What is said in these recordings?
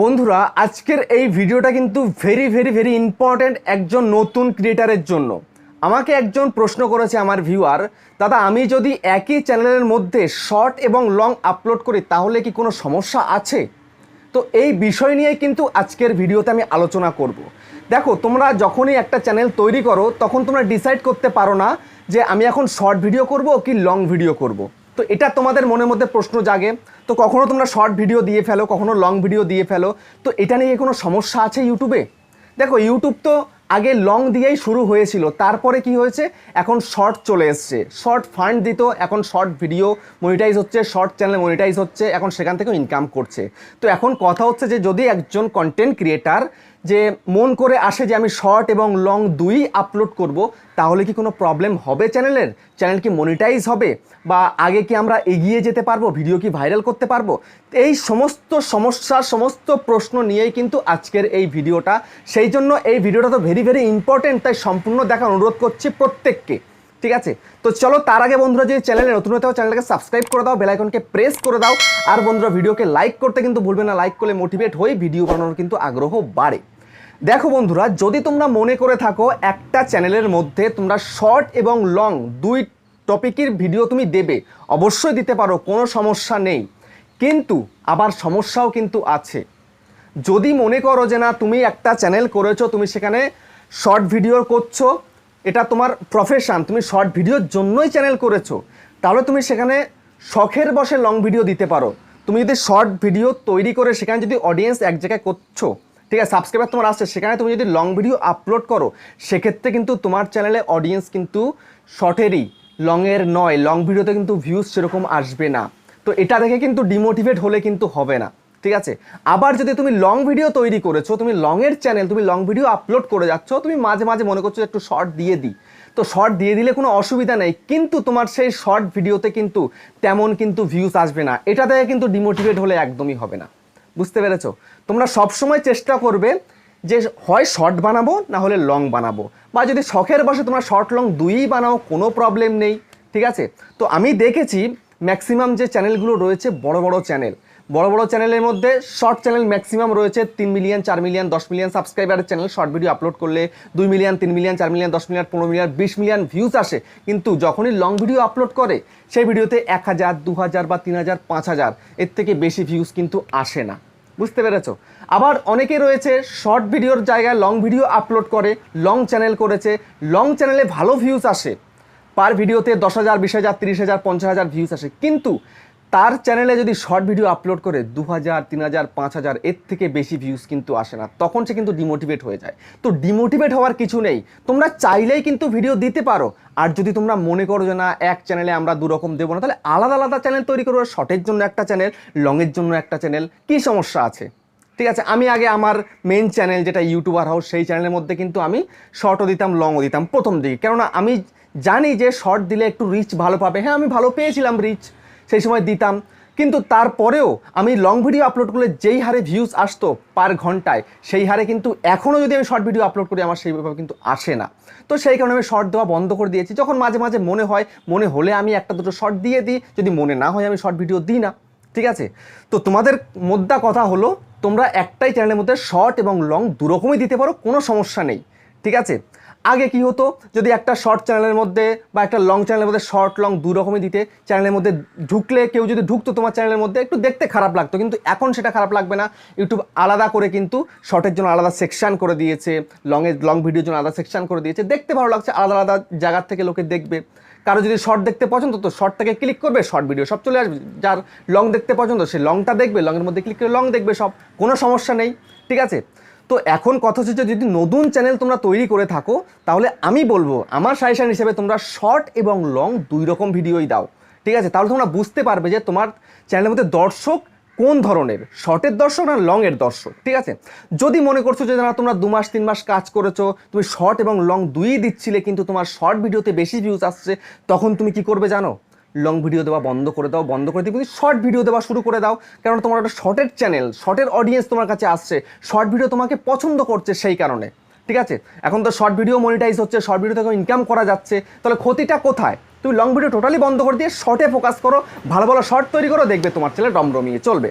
বন্ধুরা, আজকের এই ভিডিওটা কিন্তু ভেরি ভেরি ভেরি ইম্পর্ট্যান্ট একজন নতুন ক্রিয়েটারের জন্য। আমাকে একজন প্রশ্ন করেছে আমার ভিউয়ার দাদা, আমি যদি একই চ্যানেলের মধ্যে শর্ট এবং লং আপলোড করি, তাহলে কি কোনো সমস্যা আছে? তো এই বিষয় নিয়ে কিন্তু আজকের ভিডিওতে আমি আলোচনা করব। দেখো, তোমরা যখনই একটা চ্যানেল তৈরি করো, তখন তোমরা ডিসাইড করতে পারো না যে আমি এখন শর্ট ভিডিও করব কি লং ভিডিও করব। তো এটা তোমাদের মনের মধ্যে প্রশ্ন জাগে। তো কখনো তোমরা শর্ট ভিডিও দিয়ে ফেলো, কখনো লং ভিডিও দিয়ে ফেলো। তো এটা নিয়ে কোনো সমস্যা আছে ইউটিউবে দেখো ইউটিউব তো আগে লং দিয়েই শুরু হয়েছিল, তারপরে কি হয়েছে? এখন শর্ট চলে এসছে। শর্ট ফান্ড দিত, এখন শর্ট ভিডিও মনিটাইজ হচ্ছে শর্ট চ্যানেল মনিটাইজ হচ্ছে, এখন সেখান থেকেও ইনকাম করছে। তো এখন কথা হচ্ছে যে যদি একজন কন্টেন্ট ক্রিয়েটার যে মন করে আসে যে আমি শর্ট এবং লং দুই আপলোড করব, তাহলে কি কোনো প্রবলেম হবে চ্যানেলের? চ্যানেল কি মনিটাইজ হবে? বা আগে কি আমরা এগিয়ে যেতে পারব? ভিডিও কি ভাইরাল করতে পারব? এই সমস্ত সমস্যা, সমস্ত প্রশ্ন নিয়েই কিন্তু আজকের এই ভিডিওটা। সেই জন্য এই ভিডিওটা তো ভেরি ভেরি ইম্পর্টেন্ট তাই সম্পূর্ণ দেখার অনুরোধ করছি প্রত্যেককে। ঠিক আছে? তো চলো তার আগে বন্ধুরা, যদি চ্যানেলে নতুন হতে চ্যানেলটাকে সাবস্ক্রাইব করে দাও বেলাইকনকে প্রেস করে দাও। আর বন্ধুরা, ভিডিওকে লাইক করতে কিন্তু ভুলবে না। লাইক করলে মোটিভেট হয়ে ভিডিও বানানোর কিন্তু আগ্রহ বাড়ে। দেখো বন্ধুরা, যদি তোমরা মনে করে থাকো, একটা চ্যানেলের মধ্যে তোমরা শর্ট এবং লং দুই টপিকের ভিডিও তুমি দেবে, অবশ্যই দিতে পারো, কোনো সমস্যা নেই। কিন্তু আবার সমস্যাও কিন্তু আছে। যদি মনে করো যে না, তুমি একটা চ্যানেল করেছ, তুমি সেখানে শর্ট ভিডিও করছ, এটা তোমার প্রফেশন তুমি শর্ট ভিডিওর জন্যই চ্যানেল করেছ, তাহলে তুমি সেখানে শখের বসে লং ভিডিও দিতে পারো। তুমি যদি শর্ট ভিডিও তৈরি করে সেখানে যদি অডিয়েন্স এক জায়গায় করছ ঠিক আছে সাবস্ক্রাইবার তোমার আসছে, সেখানে তুমি যদি লং ভিডিও আপলোড করো, সেক্ষেত্রে কিন্তু তোমার চ্যানেলে অডিয়েন্স কিন্তু শর্টেরই লংয়ের নয় লং ভিডিওতে কিন্তু ভিউজ সেরকম আসবে না। তো এটা দেখে কিন্তু ডিমোটিভেট হলে কিন্তু হবে না, ঠিক আছে? আবার যদি তুমি লং ভিডিও তৈরি করেছ, তুমি লংয়ের চ্যানেল তুমি লং ভিডিও আপলোড করে যাচ্ছ, তুমি মাঝে মাঝে মনে করছ একটু শর্ট দিয়ে দিই। তো শর্ট দিয়ে দিলে কোনো অসুবিধা নেই, কিন্তু তোমার সেই শর্ট ভিডিওতে কিন্তু তেমন কিন্তু ভিউজ আসবে না। এটা থেকে কিন্তু ডিমোটিভেট হলে একদমই হবে না। বুঝতে পেরেছ? তোমরা সবসময় চেষ্টা করবে যে হয় শর্ট বানাবো, না হলে লং বানাবো। বা যদি শখের বসে তোমরা শর্ট লং দুইই বানাও, কোনো প্রবলেম নেই, ঠিক আছে? তো আমি দেখেছি ম্যাক্সিমাম যে চ্যানেলগুলো রয়েছে, বড় বড় চ্যানেল বড় বড় চ্যানেলের মধ্যে শর্ট চ্যানেল ম্যাক্সিমাম রয়েছে তিন মিলিয়ন চার মিলিয়ন দশ মিলিয়ন সাবস্ক্রাইবারের চ্যানেল শর্ট ভিডিও আপলোড করলে দুই মিলিয়ন তিন মিলিয়ন চার মিলিয়ন দশ মিলিয়ন পনেরো মিলিয়ন বিশ মিলিয়ন ভিউজ আসে। কিন্তু যখনই লং ভিডিও আপলোড করে, সেই ভিডিওতে এক হাজার, দু হাজার বা তিন হাজার, পাঁচ হাজার, এর থেকে বেশি ভিউজ কিন্তু আসে না। বুঝতে পেরেছ? আবার অনেকে রয়েছে শর্ট ভিডিওর জায়গায় লং ভিডিও আপলোড করে লং চ্যানেল করেছে লং চ্যানেলে ভালো ভিউজ আসে। পার ভিডিওতে দশ হাজার, বিশ হাজার, তিরিশ হাজার, পঞ্চাশ হাজার ভিউজ আসে। কিন্তু তার চ্যানেলে যদি শর্ট ভিডিও আপলোড করে, দু হাজার, তিন হাজার, পাঁচ হাজার, এর থেকে বেশি ভিউজ কিন্তু আসে না। তখন সে কিন্তু ডিমোটিভেট হয়ে যায়। তো ডিমোটিভেট হওয়ার কিছু নেই। তোমরা চাইলেই কিন্তু ভিডিও দিতে পারো। আর যদি তোমরা মনে করো যে না, এক চ্যানেলে আমরা দু রকম দেবো না, তাহলে আলাদা আলাদা চ্যানেল তৈরি করব শর্টের জন্য একটা চ্যানেল লংয়ের জন্য একটা চ্যানেল কী সমস্যা আছে? ঠিক আছে, আমি আগে আমার মেন চ্যানেল যেটা ইউটিউবার হাউস সেই চ্যানেলের মধ্যে কিন্তু আমি শর্টও দিতাম লংও দিতাম প্রথম দিকে। কেননা আমি জানি যে শর্ট দিলে একটু রিচ ভালো পাবে। হ্যাঁ আমি ভালো পেয়েছিলাম রিচ সেই সময় দিতাম। কিন্তু তারপরেও আমি লং ভিডিও আপলোড করলে যেই হারে ভিউজ আসতো পার ঘন্টায়, সেই হারে কিন্তু এখনও যদি আমি শর্ট ভিডিও আপলোড করি, আমার সেইভাবে কিন্তু আসে না। তো সেই কারণে আমি শর্ট দেওয়া বন্ধ করে দিয়েছি। যখন মাঝে মাঝে মনে হয়, মনে হলে আমি একটা দুটো শর্ট দিয়ে দিই, যদি মনে না হয় আমি শর্ট ভিডিও দিই না। ঠিক আছে? তো তোমাদের মোদ্দা কথা হলো, তোমরা একটাই চ্যানেলের মধ্যে শর্ট এবং লং দুরকমই দিতে পারো, কোনো সমস্যা নেই। ঠিক আছে? আগে কি হতো? যদি একটা শর্ট চ্যানেলের মধ্যে বা একটা লং চ্যানেলের মধ্যে শর্ট লং দু রকমই দিতে চ্যানেলের মধ্যে ঢুকলে কেউ যদি ঢুকতো তোমার চ্যানেলের মধ্যে, একটু দেখতে খারাপ লাগতো। কিন্তু এখন সেটা খারাপ লাগবে না। ইউটিউব আলাদা করে কিন্তু শর্টের জন্য আলাদা সেকশান করে দিয়েছে লংয়ের লং ভিডিওর জন্য আলাদা সেকশান করে দিয়েছে। দেখতে ভালো লাগছে, আলাদা আলাদা জায়গার থেকে লোকে দেখবে। কারও যদি শর্ট দেখতে পছন্দ, তো শর্টটাকে ক্লিক করবে শর্ট ভিডিও সব চলে আসবে। যার লং দেখতে পছন্দ, সে লংটা দেখবে লংয়ের মধ্যে ক্লিক করে লং দেখবে সব, কোনো সমস্যা নেই। ঠিক আছে? তো এখন কথা হচ্ছে যদি নতুন চ্যানেল তোমরা তৈরি করে থাকো, তাহলে আমি বলব, আমার সাজেশন হিসেবে তোমরা শর্ট এবং লং দুই রকম ভিডিওই দাও। ঠিক আছে? তাহলে তোমরা বুঝতে পারবে যে তোমার চ্যানেলের মধ্যে দর্শক কোন ধরনের? শর্টের দর্শক না লংয়ের দর্শক? ঠিক আছে? যদি মনে করছ যে না, তোমরা দু মাস, তিন মাস কাজ করেছ, তুমি শর্ট এবং লং দুই দিচ্ছিলে, কিন্তু তোমার শর্ট ভিডিওতে বেশি ভিউজ আসছে, তখন তুমি কি করবে জানো? লং ভিডিও দেওয়া বন্ধ করে দাও, বন্ধ করে দিই শর্ট ভিডিও দেওয়া শুরু করে দাও। কারণ তোমার একটা শর্টের চ্যানেল শর্টের অডিয়েন্স তোমার কাছে আসছে। শর্ট ভিডিও তোমাকে পছন্দ করছে সেই কারণে। ঠিক আছে? এখন তো শর্ট ভিডিও মনিটাইজ হচ্ছে শর্ট ভিডিও থেকে ইনকাম করা যাচ্ছে। তাহলে ক্ষতিটা কোথায়? তুমি লং ভিডিও টোটালি বন্ধ করে দিয়ে শর্টে ফোকাস করো, ভালো ভালো শর্ট তৈরি করো, দেখবে তোমার চ্যানেল রমরমিয়ে চলবে।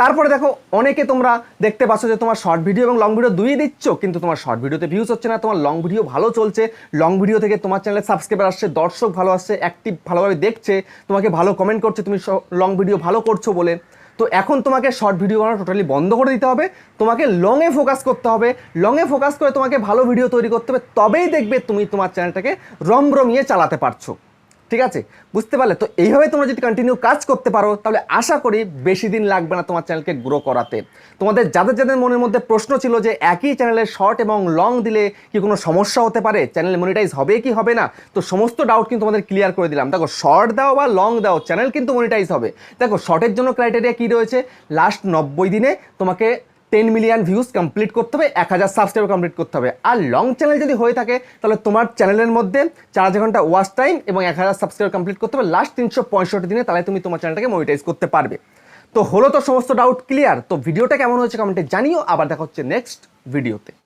তারপরে দেখো, অনেকে তোমরা দেখতে পাচ্ছ যে তোমার শর্ট ভিডিও এবং লং ভিডিও দুই দিচ্ছ, কিন্তু তোমার শর্ট ভিডিওতে ভিউজ হচ্ছে না, তোমার লং ভিডিও ভালো চলছে লং ভিডিও থেকে তোমার চ্যানেলে সাবস্ক্রাইবার আসছে, দর্শক ভালো আসছে অ্যাক্টিভ ভালোভাবে দেখছে, তোমাকে ভালো কমেন্ট করছে, তুমি লং ভিডিও ভালো করছ বলে। তো এখন তোমাকে শর্ট ভিডিও বানানো টোটালি বন্ধ করে দিতে হবে, তোমাকে লংয়ে ফোকাস করতে হবে লংয়ে ফোকাস করে তোমাকে ভালো ভিডিও তৈরি করতে হবে, তবেই দেখবে তুমি তোমার চ্যানেলটাকে রমরমিয়ে চালাতে পারছ। ঠিক আছে? বুঝতে পারলে? তো এইভাবে তোমরা যদি কন্টিনিউ কাজ করতে পারো, তাহলে আশা করি বেশি দিন লাগবে না তোমার চ্যানেলকে গ্রো করাতে। তোমাদের যাদের যাদের মনের মধ্যে প্রশ্ন ছিল যে একই চ্যানেলে শর্ট এবং লং দিলে কি কোনো সমস্যা হতে পারে? চ্যানেল মনিটাইজ হবে কি হবে না? তো সমস্ত ডাউট কিন্তু তোমাদের ক্লিয়ার করে দিলাম। দেখো শর্ট দাও বা লং দাও চ্যানেল কিন্তু মনিটাইজ হবে। দেখো শর্টের জন্য ক্রাইটেরিয়া কী রয়েছে? লাস্ট নব্বই দিনে তোমাকে টেন মিলিয়ন ভিউজ কমপ্লিট করতে হবে, এক হাজার সাবস্ক্রাইবার কমপ্লিট করতে হবে। আর লং চ্যানেল যদি হয়ে থাকে, তাহলে তোমার চ্যানেলের মধ্যে চার হাজার ঘণ্টা ওয়াচ টাইম এবং এক হাজার সাবস্ক্রাইবার কমপ্লিট করতে হবে। লাস্ট তিনশো পঁয়ষট্টি দিনে তাহলে তুমি তোমার চ্যানেলটাকে মনিটাইজ করতে পারবে। তো হলো তো সমস্ত ডাউট ক্লিয়ার তো ভিডিওটা কেমন হয়েছে কমেন্টে জানিও। আবার দেখা হচ্ছে নেক্সট ভিডিওতে